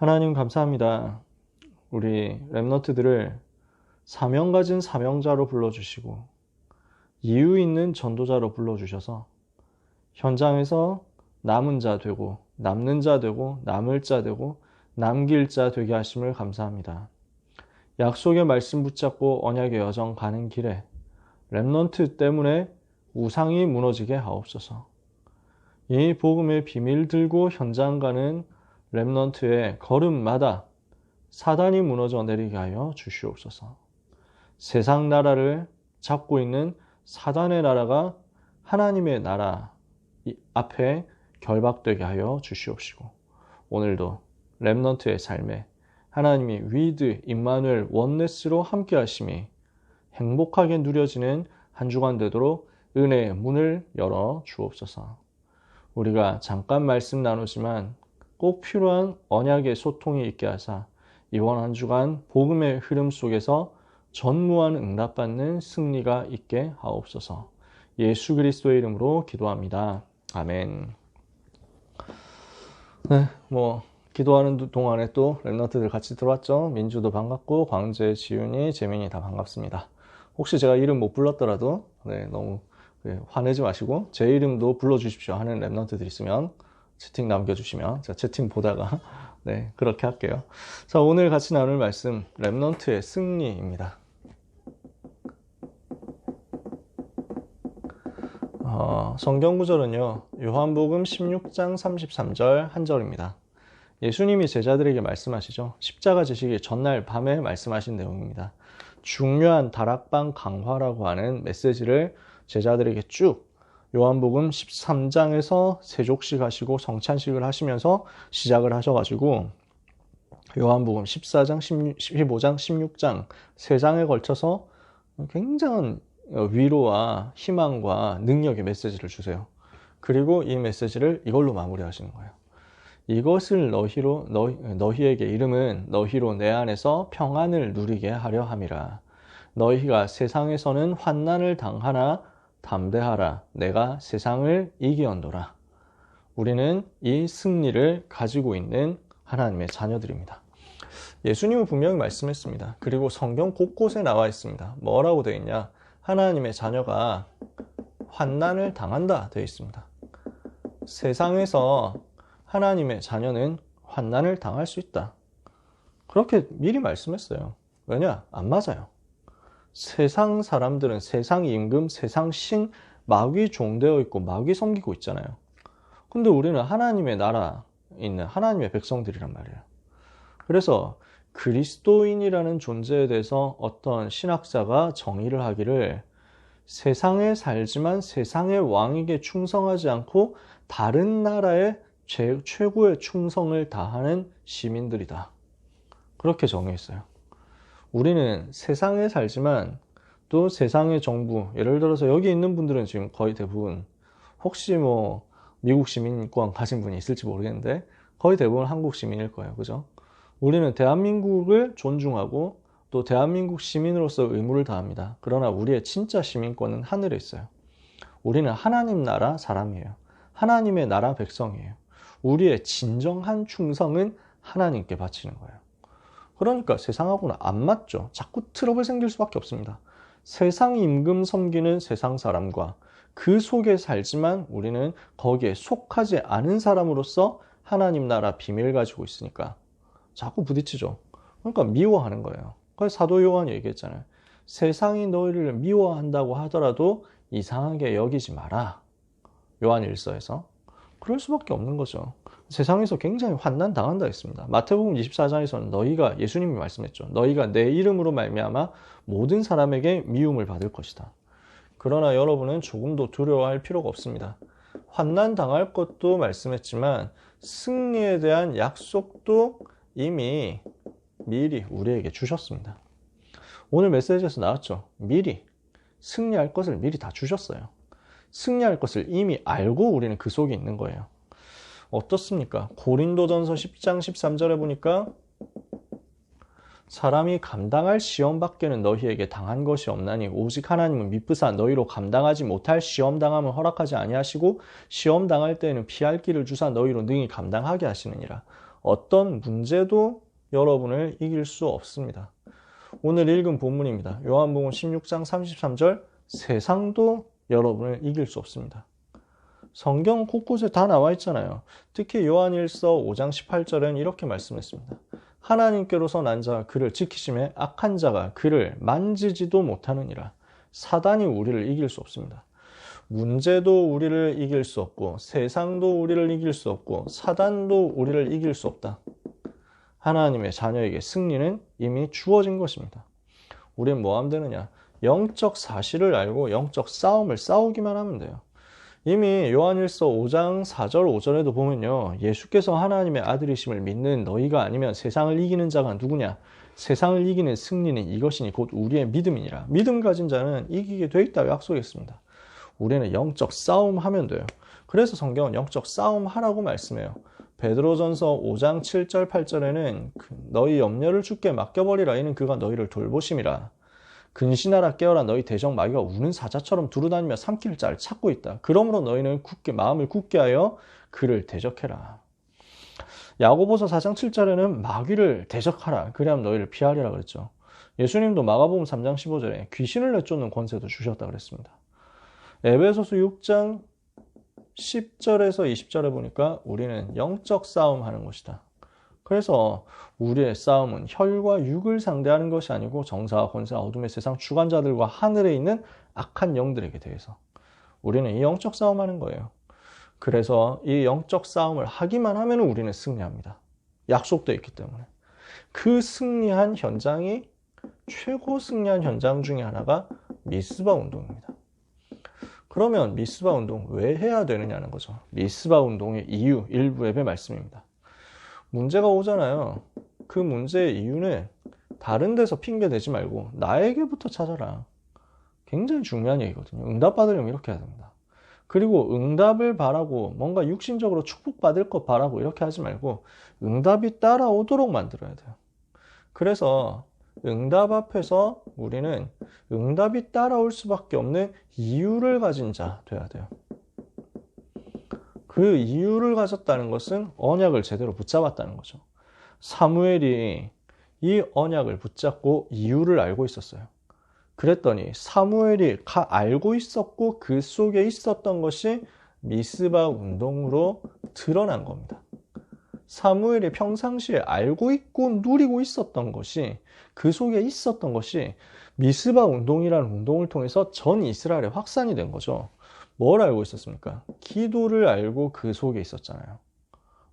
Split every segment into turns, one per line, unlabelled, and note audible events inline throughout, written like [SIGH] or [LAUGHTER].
하나님 감사합니다. 우리 랩너트들을 사명 가진 사명자로 불러주시고 이유 있는 전도자로 불러주셔서 현장에서 남은 자 되고 남는 자 되고 남을 자 되고 남길 자 되게 하심을 감사합니다. 약속의 말씀 붙잡고 언약의 여정 가는 길에 랩넌트 때문에 우상이 무너지게 하옵소서. 이 복음의 비밀 들고 현장 가는 랩넌트의 걸음마다 사단이 무너져 내리게 하여 주시옵소서. 세상 나라를 잡고 있는 사단의 나라가 하나님의 나라 앞에 결박되게 하여 주시옵시고 오늘도 랩넌트의 삶에 하나님이 위드 임마누엘 원네스로 함께 하심이 행복하게 누려지는 한 주간 되도록 은혜의 문을 열어 주옵소서. 우리가 잠깐 말씀 나누지만 꼭 필요한 언약의 소통이 있게 하사 이번 한 주간 복음의 흐름 속에서 전무한 응답받는 승리가 있게 하옵소서. 예수 그리스도의 이름으로 기도합니다. 아멘. 네, 뭐 기도하는 동안에 또 랩너트들 같이 들어왔죠. 민주도 반갑고 광재, 지윤이, 재민이 다 반갑습니다. 혹시 제가 이름 못 불렀더라도 네, 너무 네, 화내지 마시고 제 이름도 불러주십시오 하는 랩너트들 있으면 채팅 남겨주시면 제가 채팅 보다가 [LAUGHS] 네 그렇게 할게요. 자 오늘 같이 나눌 말씀 랩넌트의 승리입니다. 어, 성경 구절은요 요한복음 16장 33절 한 절입니다. 예수님이 제자들에게 말씀하시죠. 십자가 지시기 전날 밤에 말씀하신 내용입니다. 중요한 다락방 강화라고 하는 메시지를 제자들에게 쭉 요한복음 13장에서 세족식 하시고 성찬식을 하시면서 시작을 하셔가지고 요한복음 14장, 16, 15장, 16장 세 장에 걸쳐서 굉장한 위로와 희망과 능력의 메시지를 주세요. 그리고 이 메시지를 이걸로 마무리하시는 거예요. 이것을 너희로 너희, 너희에게 이름은 너희로 내 안에서 평안을 누리게 하려 함이라. 너희가 세상에서는 환난을 당하나 담대하라. 내가 세상을 이기언도라. 우리는 이 승리를 가지고 있는 하나님의 자녀들입니다. 예수님은 분명히 말씀했습니다. 그리고 성경 곳곳에 나와 있습니다. 뭐라고 되어 있냐? 하나님의 자녀가 환난을 당한다 되어 있습니다. 세상에서 하나님의 자녀는 환난을 당할 수 있다. 그렇게 미리 말씀했어요. 왜냐? 안 맞아요. 세상 사람들은 세상 임금, 세상 신, 마귀 종되어 있고 마귀 섬기고 있잖아요. 근데 우리는 하나님의 나라 있는 하나님의 백성들이란 말이에요. 그래서 그리스도인이라는 존재에 대해서 어떤 신학자가 정의를 하기를 세상에 살지만 세상의 왕에게 충성하지 않고 다른 나라의 제, 최고의 충성을 다하는 시민들이다. 그렇게 정의했어요. 우리는 세상에 살지만 또 세상의 정부, 예를 들어서 여기 있는 분들은 지금 거의 대부분 혹시 뭐 미국 시민권 가진 분이 있을지 모르겠는데 거의 대부분 한국 시민일 거예요. 그죠? 우리는 대한민국을 존중하고 또 대한민국 시민으로서 의무를 다합니다. 그러나 우리의 진짜 시민권은 하늘에 있어요. 우리는 하나님 나라 사람이에요. 하나님의 나라 백성이에요. 우리의 진정한 충성은 하나님께 바치는 거예요. 그러니까 세상하고는 안 맞죠. 자꾸 트러블 생길 수밖에 없습니다. 세상 임금 섬기는 세상 사람과 그 속에 살지만 우리는 거기에 속하지 않은 사람으로서 하나님 나라 비밀 가지고 있으니까 자꾸 부딪히죠. 그러니까 미워하는 거예요. 그래서 사도 요한이 얘기했잖아요. 세상이 너희를 미워한다고 하더라도 이상하게 여기지 마라. 요한 일서에서. 그럴 수밖에 없는 거죠. 세상에서 굉장히 환난 당한다 했습니다. 마태복음 24장에서는 너희가 예수님이 말씀했죠. 너희가 내 이름으로 말미암아 모든 사람에게 미움을 받을 것이다. 그러나 여러분은 조금도 두려워할 필요가 없습니다. 환난 당할 것도 말씀했지만 승리에 대한 약속도 이미 미리 우리에게 주셨습니다. 오늘 메시지에서 나왔죠. 미리 승리할 것을 미리 다 주셨어요. 승리할 것을 이미 알고 우리는 그 속에 있는 거예요. 어떻습니까? 고린도전서 10장 13절에 보니까 사람이 감당할 시험 밖에는 너희에게 당한 것이 없나니 오직 하나님은 미쁘사 너희로 감당하지 못할 시험 당함을 허락하지 아니하시고 시험 당할 때에는 피할 길을 주사 너희로 능히 감당하게 하시느니라. 어떤 문제도 여러분을 이길 수 없습니다. 오늘 읽은 본문입니다. 요한복음 16장 33절 세상도 여러분을 이길 수 없습니다. 성경 곳곳에 다 나와 있잖아요. 특히 요한일서 5장 18절엔 이렇게 말씀했습니다. 하나님께로서 난 자가 그를 지키심에 악한 자가 그를 만지지도 못하느니라. 사단이 우리를 이길 수 없습니다. 문제도 우리를 이길 수 없고 세상도 우리를 이길 수 없고 사단도 우리를 이길 수 없다. 하나님의 자녀에게 승리는 이미 주어진 것입니다. 우리는 뭐 하면 되느냐? 영적 사실을 알고 영적 싸움을 싸우기만 하면 돼요. 이미 요한일서 5장 4절 5절에도 보면요. 예수께서 하나님의 아들이심을 믿는 너희가 아니면 세상을 이기는 자가 누구냐? 세상을 이기는 승리는 이것이니 곧 우리의 믿음이니라. 믿음 가진 자는 이기게 돼 있다고 약속했습니다. 우리는 영적 싸움 하면 돼요. 그래서 성경은 영적 싸움 하라고 말씀해요. 베드로전서 5장 7절 8절에는 너희 염려를 주께 맡겨버리라 이는 그가 너희를 돌보심이라. 근신하라 깨어라 너희 대적 마귀가 우는 사자처럼 두루다니며 삼킬 자를 찾고 있다. 그러므로 너희는 굳게 마음을 굳게 하여 그를 대적해라. 야고보서 4장 7절에는 마귀를 대적하라. 그래야면 너희를 피하리라 그랬죠. 예수님도 마가복음 3장 15절에 귀신을 내쫓는 권세도 주셨다 그랬습니다. 에베소서 6장 10절에서 20절에 보니까 우리는 영적 싸움 하는 것이다. 그래서 우리의 싸움은 혈과 육을 상대하는 것이 아니고 정사와 권세와 어둠의 세상 주관자들과 하늘에 있는 악한 영들에게 대해서 우리는 이 영적 싸움하는 거예요. 그래서 이 영적 싸움을 하기만 하면 우리는 승리합니다. 약속되어 있기 때문에. 그 승리한 현장이 최고 승리한 현장 중에 하나가 미스바 운동입니다. 그러면 미스바 운동 왜 해야 되느냐는 거죠. 미스바 운동의 이유 일부 앱의 말씀입니다. 문제가 오잖아요. 그 문제의 이유는 다른 데서 핑계 대지 말고 나에게부터 찾아라. 굉장히 중요한 얘기거든요. 응답받으려면 이렇게 해야 됩니다. 그리고 응답을 바라고 뭔가 육신적으로 축복받을 것 바라고 이렇게 하지 말고 응답이 따라오도록 만들어야 돼요. 그래서 응답 앞에서 우리는 응답이 따라올 수밖에 없는 이유를 가진 자 돼야 돼요. 그 이유를 가졌다는 것은 언약을 제대로 붙잡았다는 거죠. 사무엘이 이 언약을 붙잡고 이유를 알고 있었어요. 그랬더니 사무엘이 알고 있었고 그 속에 있었던 것이 미스바 운동으로 드러난 겁니다. 사무엘이 평상시에 알고 있고 누리고 있었던 것이 그 속에 있었던 것이 미스바 운동이라는 운동을 통해서 전 이스라엘에 확산이 된 거죠. 뭘 알고 있었습니까? 기도를 알고 그 속에 있었잖아요.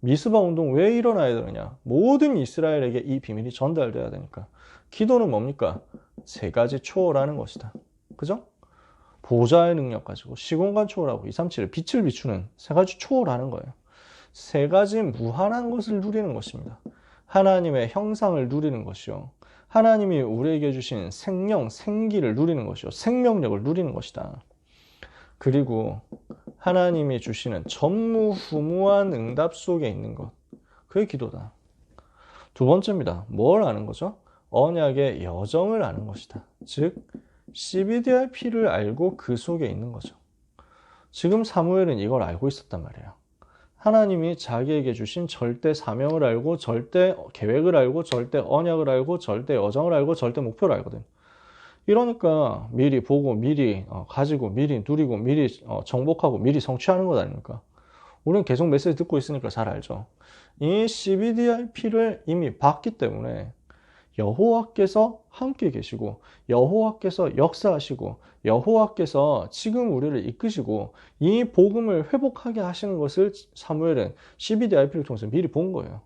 미스바 운동 왜 일어나야 되느냐? 모든 이스라엘에게 이 비밀이 전달돼야 되니까. 기도는 뭡니까? 세 가지 초월하는 것이다. 그죠? 보좌의 능력 가지고 시공간 초월하고 237의 빛을 비추는 세 가지 초월하는 거예요. 세 가지 무한한 것을 누리는 것입니다. 하나님의 형상을 누리는 것이요. 하나님이 우리에게 주신 생명, 생기를 누리는 것이요. 생명력을 누리는 것이다. 그리고 하나님이 주시는 전무후무한 응답 속에 있는 것. 그게 기도다. 두 번째입니다. 뭘 아는 거죠? 언약의 여정을 아는 것이다. 즉, CBDRP를 알고 그 속에 있는 거죠. 지금 사무엘은 이걸 알고 있었단 말이에요. 하나님이 자기에게 주신 절대 사명을 알고, 절대 계획을 알고, 절대 언약을 알고, 절대 여정을 알고, 절대 목표를 알거든. 이러니까 미리 보고 미리 어, 가지고 미리 누리고 미리 어, 정복하고 미리 성취하는 것 아닙니까? 우리는 계속 메시지 듣고 있으니까 잘 알죠. 이 CBDIP를 이미 봤기 때문에 여호와께서 함께 계시고 여호와께서 역사하시고 여호와께서 지금 우리를 이끄시고 이 복음을 회복하게 하시는 것을 사무엘은 CBDIP를 통해서 미리 본 거예요.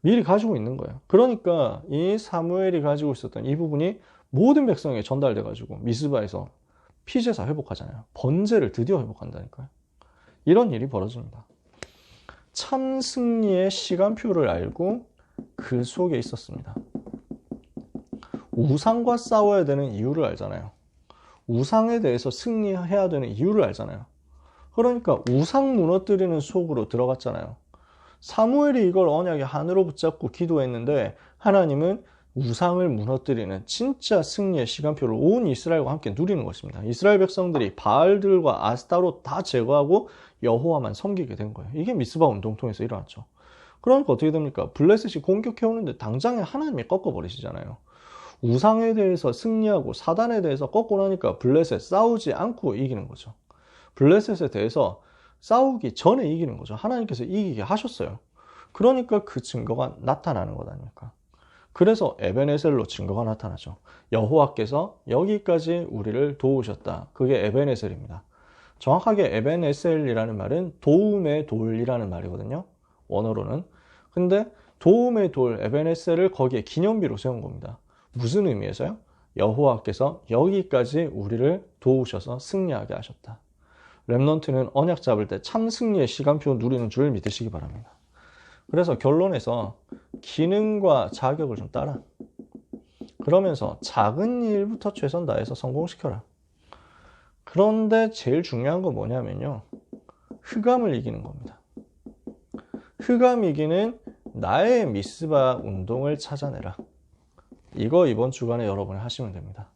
미리 가지고 있는 거예요. 그러니까 이 사무엘이 가지고 있었던 이 부분이 모든 백성에게 전달돼 가지고 미스바에서 피제사 회복하잖아요. 번제를 드디어 회복한다니까요. 이런 일이 벌어집니다. 참 승리의 시간표를 알고 그 속에 있었습니다. 우상과 싸워야 되는 이유를 알잖아요. 우상에 대해서 승리해야 되는 이유를 알잖아요. 그러니까 우상 무너뜨리는 속으로 들어갔잖아요. 사무엘이 이걸 언약의 한으로 붙잡고 기도했는데 하나님은 우상을 무너뜨리는 진짜 승리의 시간표를 온 이스라엘과 함께 누리는 것입니다. 이스라엘 백성들이 바알들과 아스타로 다 제거하고 여호와만 섬기게 된 거예요. 이게 미스바 운동 통해서 일어났죠. 그러니까 어떻게 됩니까? 블레셋이 공격해오는데 당장에 하나님이 꺾어버리시잖아요. 우상에 대해서 승리하고 사단에 대해서 꺾고 나니까 블레셋 싸우지 않고 이기는 거죠. 블레셋에 대해서 싸우기 전에 이기는 거죠. 하나님께서 이기게 하셨어요. 그러니까 그 증거가 나타나는 것 아닙니까? 그래서 에베네셀로 증거가 나타나죠. 여호와께서 여기까지 우리를 도우셨다. 그게 에베네셀입니다. 정확하게 에베네셀이라는 말은 도움의 돌이라는 말이거든요. 원어로는. 근데 도움의 돌 에베네셀을 거기에 기념비로 세운 겁니다. 무슨 의미에서요? 여호와께서 여기까지 우리를 도우셔서 승리하게 하셨다. 랩넌트는 언약 잡을 때 참 승리의 시간표 누리는 줄 믿으시기 바랍니다. 그래서 결론에서 기능과 자격을 좀 따라. 그러면서 작은 일부터 최선 다해서 성공시켜라. 그런데 제일 중요한 건 뭐냐면요. 흑암을 이기는 겁니다. 흑암 이기는 나의 미스바 운동을 찾아내라. 이거 이번 주간에 여러분이 하시면 됩니다.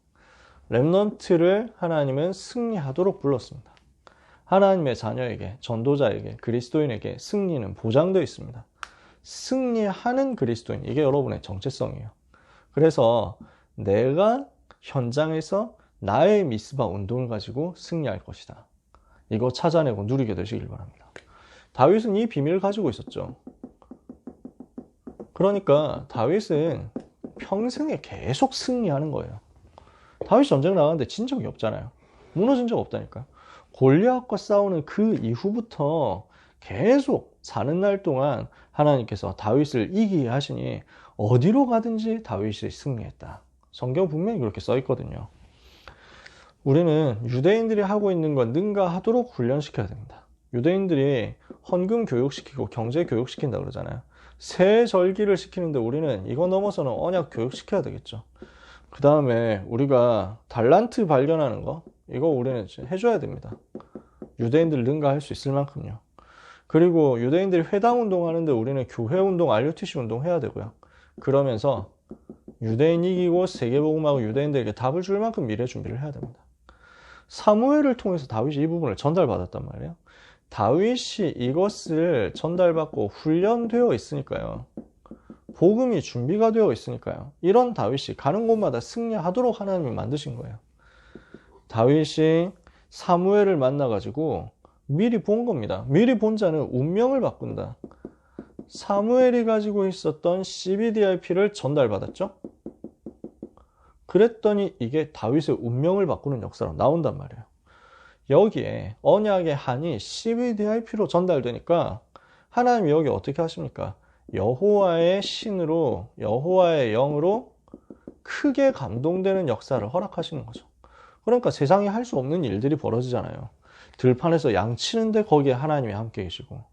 랩넌트를 하나님은 승리하도록 불렀습니다. 하나님의 자녀에게, 전도자에게, 그리스도인에게 승리는 보장되어 있습니다. 승리하는 그리스도인, 이게 여러분의 정체성이에요. 그래서 내가 현장에서 나의 미스바 운동을 가지고 승리할 것이다. 이거 찾아내고 누리게 되시길 바랍니다. 다윗은 이 비밀을 가지고 있었죠. 그러니까 다윗은 평생에 계속 승리하는 거예요. 다윗 전쟁 나가는데 진 적이 없잖아요. 무너진 적 없다니까요. 골리앗과 싸우는 그 이후부터 계속 사는 날 동안 하나님께서 다윗을 이기게 하시니 어디로 가든지 다윗이 승리했다. 성경 분명히 그렇게 써 있거든요. 우리는 유대인들이 하고 있는 건 능가하도록 훈련시켜야 됩니다. 유대인들이 헌금 교육시키고 경제 교육시킨다 그러잖아요. 새 절기를 시키는데 우리는 이거 넘어서는 언약 교육시켜야 되겠죠. 그 다음에 우리가 달란트 발견하는 거 이거 우리는 해줘야 됩니다. 유대인들 능가할 수 있을 만큼요. 그리고 유대인들이 회당 운동하는데 우리는 교회 운동, RUTC 운동 해야 되고요. 그러면서 유대인 이기고 세계복음하고 유대인들에게 답을 줄 만큼 미래 준비를 해야 됩니다. 사무엘을 통해서 다윗이 이 부분을 전달받았단 말이에요. 다윗이 이것을 전달받고 훈련되어 있으니까요. 복음이 준비가 되어 있으니까요. 이런 다윗이 가는 곳마다 승리하도록 하나님이 만드신 거예요. 다윗이 사무엘을 만나가지고 미리 본 겁니다. 미리 본 자는 운명을 바꾼다. 사무엘이 가지고 있었던 CBDIP를 전달받았죠. 그랬더니 이게 다윗의 운명을 바꾸는 역사로 나온단 말이에요. 여기에 언약의 한이 CVDIP로 전달되니까 하나님이 여기 어떻게 하십니까? 여호와의 신으로 여호와의 영으로 크게 감동되는 역사를 허락하시는 거죠. 그러니까 세상에 할수 없는 일들이 벌어지잖아요. 들판에서 양 치는데 거기에 하나님이 함께 계시고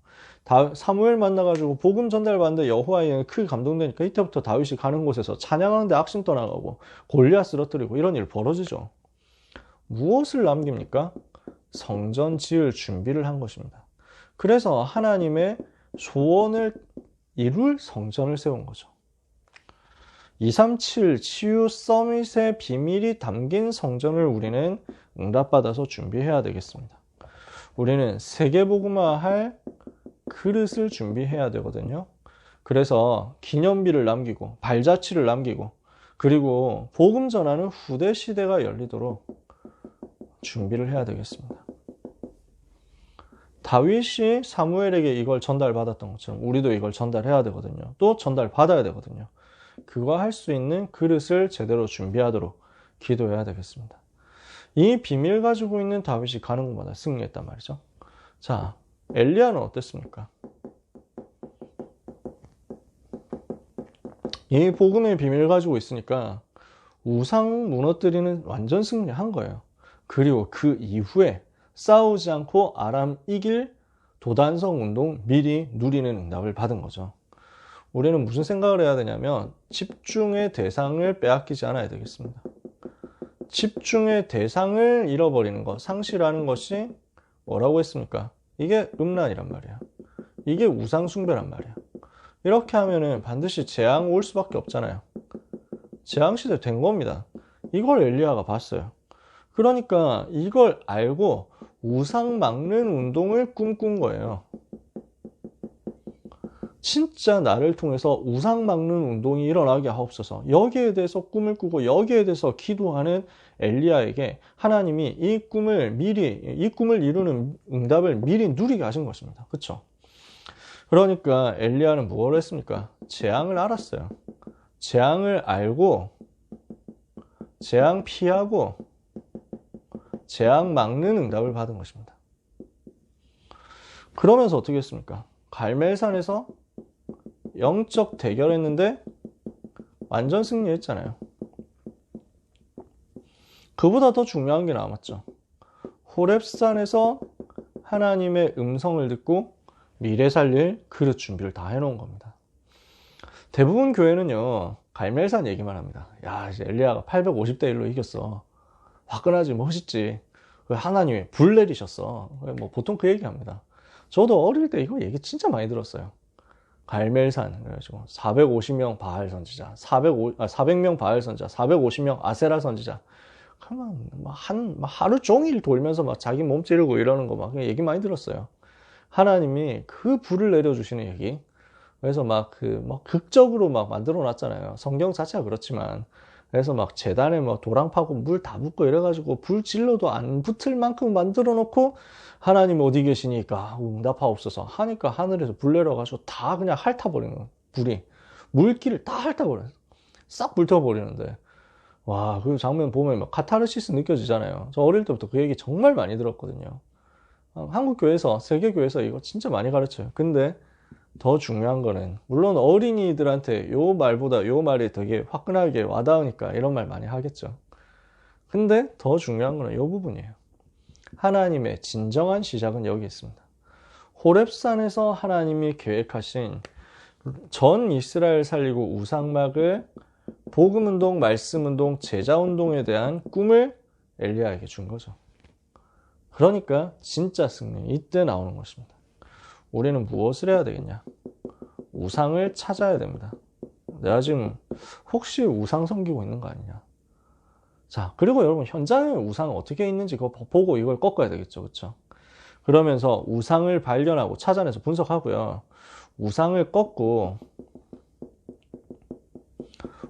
다, 사무엘 만나가지고 복음 전달받는데 여호와의 영이 크게 감동되니까 이때부터 다윗이 가는 곳에서 찬양하는데 악신 떠나가고 골리앗 쓰러뜨리고 이런 일 벌어지죠. 무엇을 남깁니까? 성전 지을 준비를 한 것입니다. 그래서 하나님의 소원을 이룰 성전을 세운 거죠. 237 치유 서밋의 비밀이 담긴 성전을 우리는 응답받아서 준비해야 되겠습니다. 우리는 세계복음화 할 그릇을 준비해야 되거든요. 그래서 기념비를 남기고 발자취를 남기고 그리고 복음 전하는 후대 시대가 열리도록 준비를 해야 되겠습니다. 다윗이 사무엘에게 이걸 전달받았던 것처럼 우리도 이걸 전달해야 되거든요. 또 전달받아야 되거든요. 그거 할 수 있는 그릇을 제대로 준비하도록 기도해야 되겠습니다. 이 비밀 가지고 있는 다윗이 가는 곳마다 승리했단 말이죠. 자, 엘리야는 어땠습니까? 이 복음의 비밀 가지고 있으니까 우상 무너뜨리는 완전 승리한 거예요. 그리고 그 이후에 싸우지 않고 아람 이길 도단성 운동 미리 누리는 응답을 받은 거죠. 우리는 무슨 생각을 해야 되냐면 집중의 대상을 빼앗기지 않아야 되겠습니다. 집중의 대상을 잃어버리는 것, 상실하는 것이 뭐라고 했습니까? 이게 음란이란 말이야. 이게 우상숭배란 말이야. 이렇게 하면은 반드시 재앙 올 수밖에 없잖아요. 재앙 시대 된 겁니다. 이걸 엘리야가 봤어요. 그러니까 이걸 알고 우상 막는 운동을 꿈꾼 거예요. 진짜 나를 통해서 우상 막는 운동이 일어나게 하옵소서. 여기에 대해서 꿈을 꾸고 여기에 대해서 기도하는 엘리야에게 하나님이 이 꿈을 미리 이 꿈을 이루는 응답을 미리 누리게 하신 것입니다. 그렇죠? 그러니까 엘리야는 무엇을 했습니까? 재앙을 알았어요. 재앙을 알고 재앙 피하고 재앙 막는 응답을 받은 것입니다. 그러면서 어떻게 했습니까? 갈멜산에서 영적 대결했는데 완전 승리했잖아요. 그보다 더 중요한 게 남았죠. 호랩산에서 하나님의 음성을 듣고 미래 살릴 그릇 준비를 다 해놓은 겁니다. 대부분 교회는요, 갈멜산 얘기만 합니다. 야, 엘리야가 850대 1로 이겼어. 화끈하지, 멋있지. 그 하나님이 불 내리셨어. 뭐 보통 그 얘기 합니다. 저도 어릴 때 이거 얘기 진짜 많이 들었어요. 갈멜산 그래가지고 450명 바알 선지자, 405, 아, 400명 바알 선지자, 450명 아세라 선지자. 그러면 한 하루 종일 돌면서 막 자기 몸 찌르고 이러는 거 막 얘기 많이 들었어요. 하나님이 그 불을 내려주시는 얘기. 그래서 막 그막 극적으로 막 만들어 놨잖아요. 성경 자체가 그렇지만. 그래서 막 재단에 막 도랑 파고 물 다 붓고 이래가지고 불 질러도 안 붙을 만큼 만들어 놓고 하나님 어디 계시니까 응답하옵소서 하니까 하늘에서 불 내려가지고 다 그냥 핥아버리는 거예요. 불이. 물기를 다 핥아버려요. 싹 불태워버리는데. 와, 그 장면 보면 막 카타르시스 느껴지잖아요. 저 어릴 때부터 그 얘기 정말 많이 들었거든요. 어, 한국 교회에서, 세계 교회에서 이거 진짜 많이 가르쳐요. 근데 더 중요한 거는, 물론 어린이들한테 요 말보다 요 말이 되게 화끈하게 와닿으니까 이런 말 많이 하겠죠. 근데 더 중요한 거는 요 부분이에요. 하나님의 진정한 시작은 여기 있습니다. 호랩산에서 하나님이 계획하신 전 이스라엘 살리고 우상막을 복음운동, 말씀운동, 제자운동에 대한 꿈을 엘리야에게 준 거죠. 그러니까 진짜 승리 이때 나오는 것입니다. 우리는 무엇을 해야 되겠냐? 우상을 찾아야 됩니다. 내가 지금 혹시 우상 섬기고 있는 거 아니냐? 자, 그리고 여러분 현장에 우상은 어떻게 있는지 그거 보고 이걸 꺾어야 되겠죠. 그렇죠? 그러면서 우상을 발견하고 찾아내서 분석하고요. 우상을 꺾고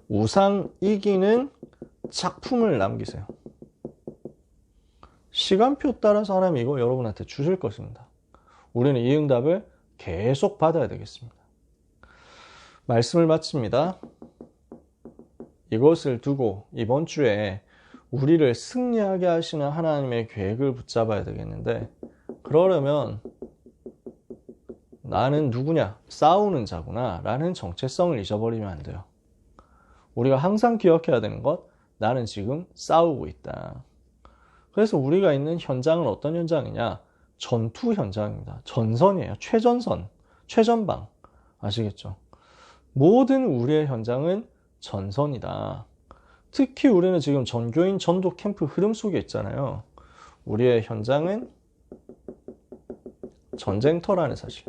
우상 이기는 작품을 남기세요. 시간표 따라서 하나님 이거 여러분한테 주실 것입니다. 우리는 이 응답을 계속 받아야 되겠습니다. 말씀을 마칩니다. 이것을 두고 이번 주에 우리를 승리하게 하시는 하나님의 계획을 붙잡아야 되겠는데 그러려면 나는 누구냐? 싸우는 자구나. 라는 정체성을 잊어버리면 안 돼요. 우리가 항상 기억해야 되는 것, 나는 지금 싸우고 있다. 그래서 우리가 있는 현장은 어떤 현장이냐? 전투 현장입니다. 전선이에요. 최전선, 최전방. 아시겠죠? 모든 우리의 현장은 전선이다. 특히 우리는 지금 전교인 전도 캠프 흐름 속에 있잖아요. 우리의 현장은 전쟁터라는 사실.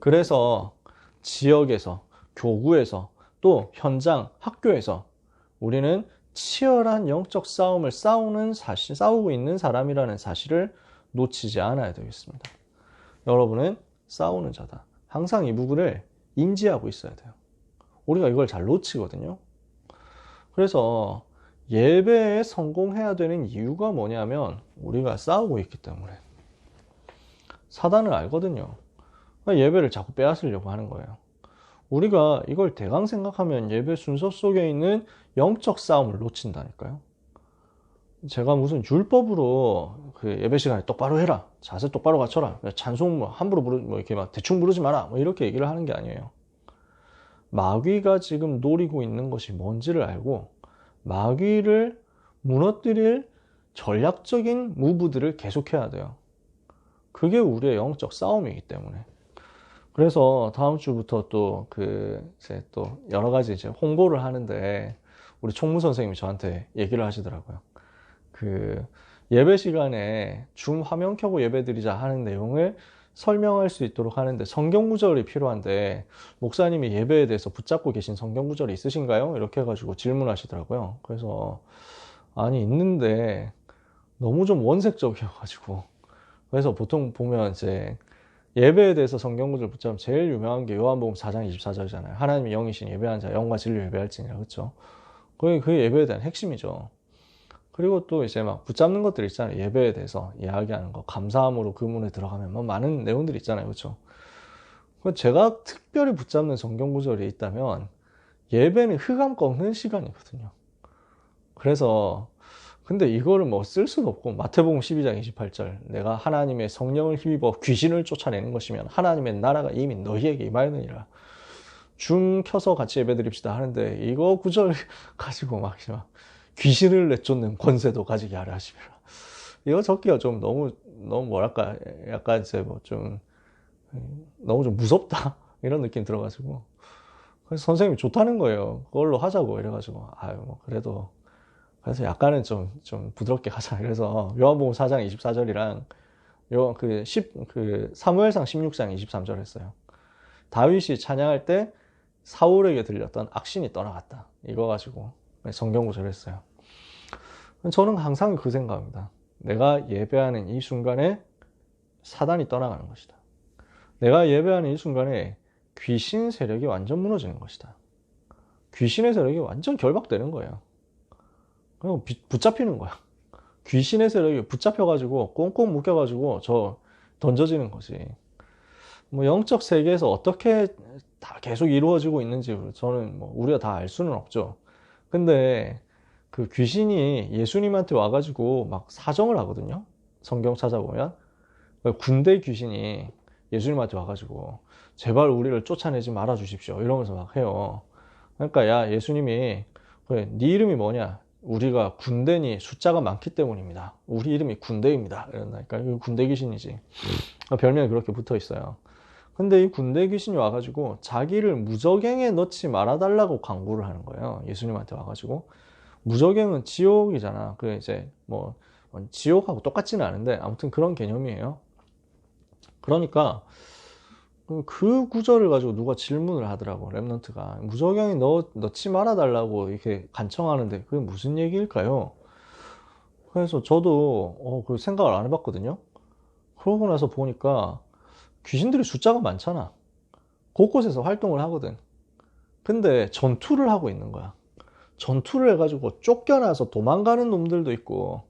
그래서 지역에서, 교구에서, 또 현장, 학교에서 우리는 치열한 영적 싸움을 싸우는 사실, 싸우고 있는 사람이라는 사실을 놓치지 않아야 되겠습니다. 여러분은 싸우는 자다. 항상 이 부분을 인지하고 있어야 돼요. 우리가 이걸 잘 놓치거든요. 그래서 예배에 성공해야 되는 이유가 뭐냐면 우리가 싸우고 있기 때문에 사단을 알거든요. 예배를 자꾸 빼앗으려고 하는 거예요. 우리가 이걸 대강 생각하면 예배 순서 속에 있는 영적 싸움을 놓친다니까요. 제가 무슨 율법으로 그 예배 시간에 똑바로 해라, 자세 똑바로 갖춰라, 찬송 뭐 함부로 부르, 뭐 이렇게 막 대충 부르지 마라, 뭐 이렇게 얘기를 하는 게 아니에요. 마귀가 지금 노리고 있는 것이 뭔지를 알고 마귀를 무너뜨릴 전략적인 무브들을 계속해야 돼요. 그게 우리의 영적 싸움이기 때문에. 그래서 다음 주부터 또 그, 이제 또 여러 가지 이제 홍보를 하는데 우리 총무 선생님이 저한테 얘기를 하시더라고요. 그 예배 시간에 줌 화면 켜고 예배 드리자 하는 내용을 설명할 수 있도록 하는데 성경 구절이 필요한데 목사님이 예배에 대해서 붙잡고 계신 성경 구절이 있으신가요? 이렇게 해가지고 질문하시더라고요. 그래서 아니 있는데 너무 좀 원색적이어가지고 그래서 보통 보면 이제 예배에 대해서 성경 구절 붙잡으면 제일 유명한 게 요한복음 4장 24절이잖아요. 하나님이 영이신 예배한 자 영과 진리 예배할지니라 그렇죠. 그게 그 예배에 대한 핵심이죠. 그리고 또 이제 막 붙잡는 것들 있잖아요. 예배에 대해서 이야기하는 거 감사함으로 그 문에 들어가면 뭐 많은 내용들이 있잖아요. 그렇죠. 제가 특별히 붙잡는 성경 구절이 있다면 예배는 흑암 꺾는 시간이거든요. 그래서 근데 이거를 뭐 쓸 수도 없고 마태복음 12장 28절 내가 하나님의 성령을 힘입어 귀신을 쫓아내는 것이면 하나님의 나라가 이미 너희에게 임하였느니라 중 켜서 같이 예배드립시다 하는데 이거 구절 [LAUGHS] 가지고 막, 귀신을 내쫓는 권세도 가지게 하라 하시라 이거 적기가 좀 너무 너무 뭐랄까 약간 이제 뭐 좀 너무 좀 무섭다 이런 느낌 들어가지고 그래서 선생님이 좋다는 거예요 그걸로 하자고 이래가지고 아유 뭐 그래도 그래서 약간은 좀, 좀 부드럽게 가자. 그래서 요한복음 4장 24절이랑 요, 그 10, 그 사무엘상 16장 23절 했어요. 다윗이 찬양할 때 사울에게 들렸던 악신이 떠나갔다. 이거 가지고 성경 구절 했어요. 저는 항상 그 생각입니다. 내가 예배하는 이 순간에 사단이 떠나가는 것이다. 내가 예배하는 이 순간에 귀신 세력이 완전 무너지는 것이다. 귀신의 세력이 완전 결박되는 거예요. 그냥 붙잡히는 거야. 귀신의 세력이 붙잡혀가지고 꽁꽁 묶여가지고 저 던져지는 거지. 뭐 영적 세계에서 어떻게 다 계속 이루어지고 있는지 저는 뭐 우리가 다 알 수는 없죠. 근데 그 귀신이 예수님한테 와가지고 막 사정을 하거든요. 성경 찾아보면 군대 귀신이 예수님한테 와가지고 제발 우리를 쫓아내지 말아 주십시오 이러면서 막 해요. 그러니까 야 예수님이 그래 네 이름이 뭐냐? 우리가 군대니 숫자가 많기 때문입니다. 우리 이름이 군대입니다. 이런다니까. 군대 귀신이지. 별명이 그렇게 붙어 있어요. 근데 이 군대 귀신이 와가지고 자기를 무적행에 넣지 말아달라고 광고를 하는 거예요. 예수님한테 와가지고. 무적행은 지옥이잖아. 그 이제 뭐, 지옥하고 똑같지는 않은데 아무튼 그런 개념이에요. 그러니까 그 구절을 가지고 누가 질문을 하더라고 랩런트가 무적영이 넣, 넣지 말아 달라고 이렇게 간청하는데 그게 무슨 얘기일까요? 그래서 저도 어, 그 생각을 안 해봤거든요 그러고 나서 보니까 귀신들이 숫자가 많잖아 곳곳에서 활동을 하거든 근데 전투를 하고 있는 거야 전투를 해가지고 쫓겨나서 도망가는 놈들도 있고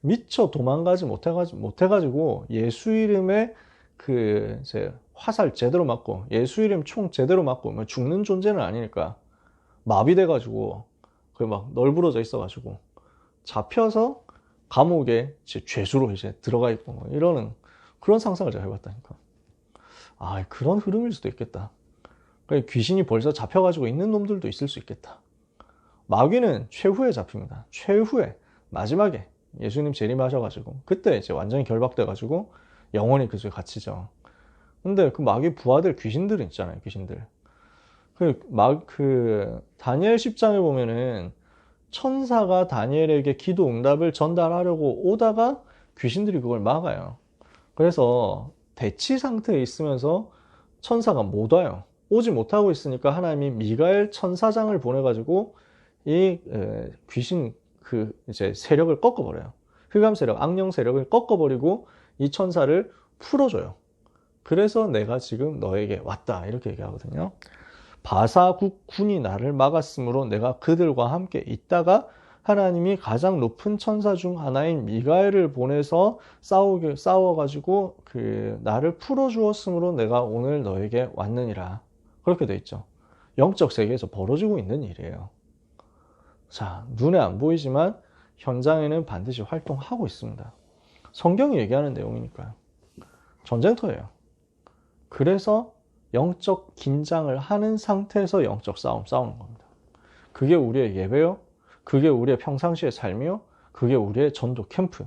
미처 도망가지 못해가지고, 못해가지고 예수 이름에 그 이제 화살 제대로 맞고 예수 이름 총 제대로 맞고 뭐 죽는 존재는 아니니까 마비돼 가지고 그막 널브러져 있어 가지고 잡혀서 감옥에 이제 죄수로 이제 들어가 있고 뭐 이러는 그런 상상을 제가 해봤다니까. 아 그런 흐름일 수도 있겠다. 그러니까 귀신이 벌써 잡혀가지고 있는 놈들도 있을 수 있겠다 마귀는 최후에 잡힙니다 최후에 마지막에 예수님 재림하셔가지고 그때 이제 완전히 결박돼가지고 영원히 그중에 갇히죠 근데 그 마귀 부하들 귀신들 있잖아요, 귀신들. 그, 막, 그, 다니엘 10장에 보면은 천사가 다니엘에게 기도 응답을 전달하려고 오다가 귀신들이 그걸 막아요. 그래서 대치 상태에 있으면서 천사가 못 와요. 오지 못하고 있으니까 하나님이 미가엘 천사장을 보내가지고 이 귀신 그 이제 세력을 꺾어버려요. 흑암 세력, 악령 세력을 꺾어버리고 이 천사를 풀어줘요. 그래서 내가 지금 너에게 왔다. 이렇게 얘기하거든요. 바사국 군이 나를 막았으므로 내가 그들과 함께 있다가 하나님이 가장 높은 천사 중 하나인 미가엘을 보내서 싸우게, 싸워가지고 그 나를 풀어주었으므로 내가 오늘 너에게 왔느니라. 그렇게 돼 있죠. 영적 세계에서 벌어지고 있는 일이에요. 자, 눈에 안 보이지만 현장에는 반드시 활동하고 있습니다. 성경이 얘기하는 내용이니까요. 전쟁터예요. 그래서 영적 긴장을 하는 상태에서 영적 싸움 싸우는 겁니다. 그게 우리의 예배요. 그게 우리의 평상시의 삶이요. 그게 우리의 전도 캠프.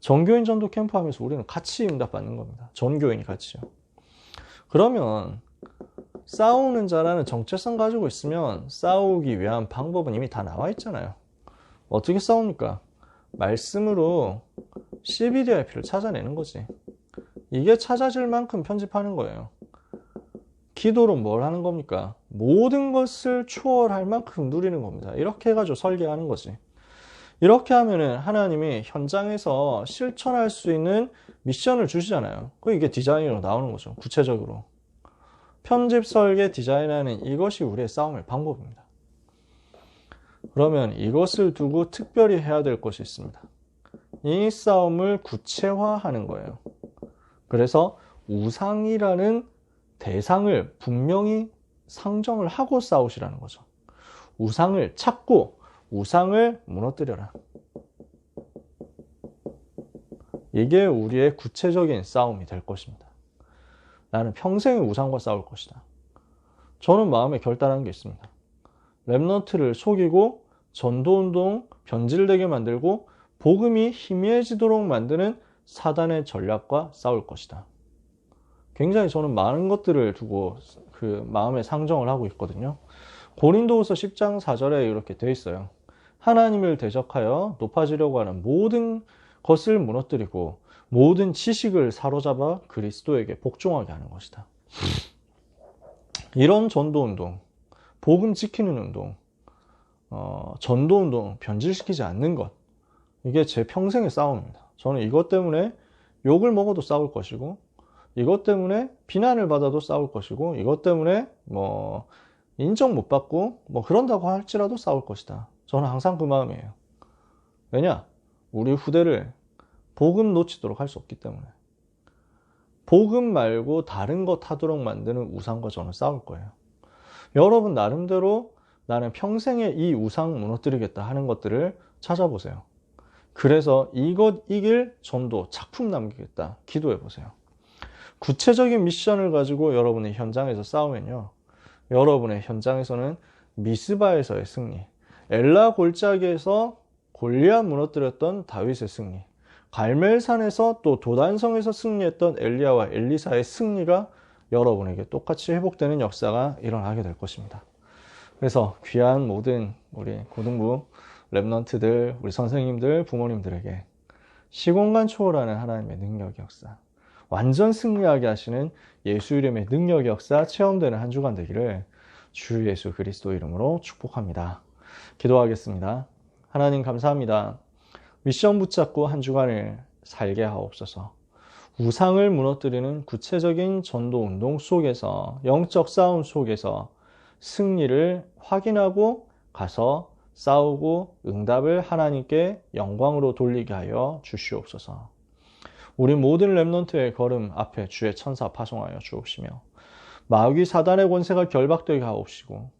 전교인 전도 캠프 하면서 우리는 같이 응답받는 겁니다. 전교인이 같이요. 그러면 싸우는 자라는 정체성 가지고 있으면 싸우기 위한 방법은 이미 다 나와 있잖아요. 어떻게 싸웁니까? 말씀으로 CBDIP를 찾아내는 거지. 이게 찾아질 만큼 편집하는 거예요. 기도로 뭘 하는 겁니까? 모든 것을 초월할 만큼 누리는 겁니다. 이렇게 해가지고 설계하는 거지. 이렇게 하면은 하나님이 현장에서 실천할 수 있는 미션을 주시잖아요. 그 이게 디자인으로 나오는 거죠. 구체적으로. 편집, 설계, 디자인하는 이것이 우리의 싸움의 방법입니다. 그러면 이것을 두고 특별히 해야 될 것이 있습니다. 이 싸움을 구체화하는 거예요. 그래서 우상이라는 대상을 분명히 상정을 하고 싸우시라는 거죠. 우상을 찾고 우상을 무너뜨려라. 이게 우리의 구체적인 싸움이 될 것입니다. 나는 평생의 우상과 싸울 것이다. 저는 마음에 결단한 게 있습니다. 랩넌트를 속이고 전도운동 변질되게 만들고 복음이 희미해지도록 만드는 사단의 전략과 싸울 것이다. 굉장히 저는 많은 것들을 두고 그 마음에 상정을 하고 있거든요. 고린도후서 10장 4절에 이렇게 되어 있어요. 하나님을 대적하여 높아지려고 하는 모든 것을 무너뜨리고 모든 지식을 사로잡아 그리스도에게 복종하게 하는 것이다. 이런 전도 운동, 복음 지키는 운동, 어, 전도 운동 변질시키지 않는 것, 이게 제 평생의 싸움입니다. 저는 이것 때문에 욕을 먹어도 싸울 것이고, 이것 때문에 비난을 받아도 싸울 것이고, 이것 때문에 뭐 인정 못 받고 뭐 그런다고 할지라도 싸울 것이다. 저는 항상 그 마음이에요. 왜냐? 우리 후대를 복음 놓치도록 할 수 없기 때문에. 복음 말고 다른 것 하도록 만드는 우상과 저는 싸울 거예요. 여러분 나름대로 나는 평생에 이 우상 무너뜨리겠다 하는 것들을 찾아보세요. 그래서 이것 이길 전도 작품 남기겠다 기도해 보세요. 구체적인 미션을 가지고 여러분의 현장에서 싸우면요. 여러분의 현장에서는 미스바에서의 승리, 엘라 골짜기에서 골리앗 무너뜨렸던 다윗의 승리, 갈멜산에서 또 도단성에서 승리했던 엘리야와 엘리사의 승리가 여러분에게 똑같이 회복되는 역사가 일어나게 될 것입니다. 그래서 귀한 모든 우리 고등부 랩넌트들, 우리 선생님들, 부모님들에게 시공간 초월하는 하나님의 능력 역사, 완전 승리하게 하시는 예수 이름의 능력 역사 체험되는 한 주간 되기를 주 예수 그리스도 이름으로 축복합니다. 기도하겠습니다. 하나님 감사합니다. 미션 붙잡고 한 주간을 살게 하옵소서. 우상을 무너뜨리는 구체적인 전도 운동 속에서 영적 싸움 속에서 승리를 확인하고 가서 싸우고 응답을 하나님께 영광으로 돌리게 하여 주시옵소서. 우리 모든 랩넌트의 걸음 앞에 주의 천사 파송하여 주옵시며 마귀 사단의 권세가 결박되게 하옵시고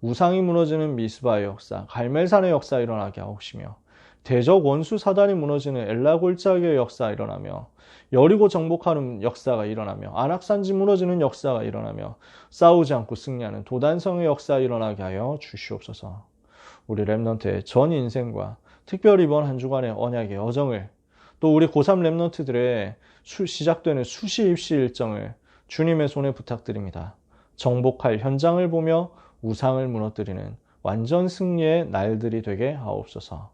우상이 무너지는 미스바의 역사, 갈멜산의 역사 일어나게 하옵시며 대적 원수 사단이 무너지는 엘라 골짜기의 역사 일어나며 여리고 정복하는 역사가 일어나며 안악산지 무너지는 역사가 일어나며 싸우지 않고 승리하는 도단성의 역사 일어나게 하여 주시옵소서. 우리 랩넌트의 전 인생과 특별히 이번 한 주간의 언약의 여정을 또 우리 고3 랩넌트들의 수, 시작되는 수시 입시 일정을 주님의 손에 부탁드립니다. 정복할 현장을 보며 우상을 무너뜨리는 완전 승리의 날들이 되게 하옵소서.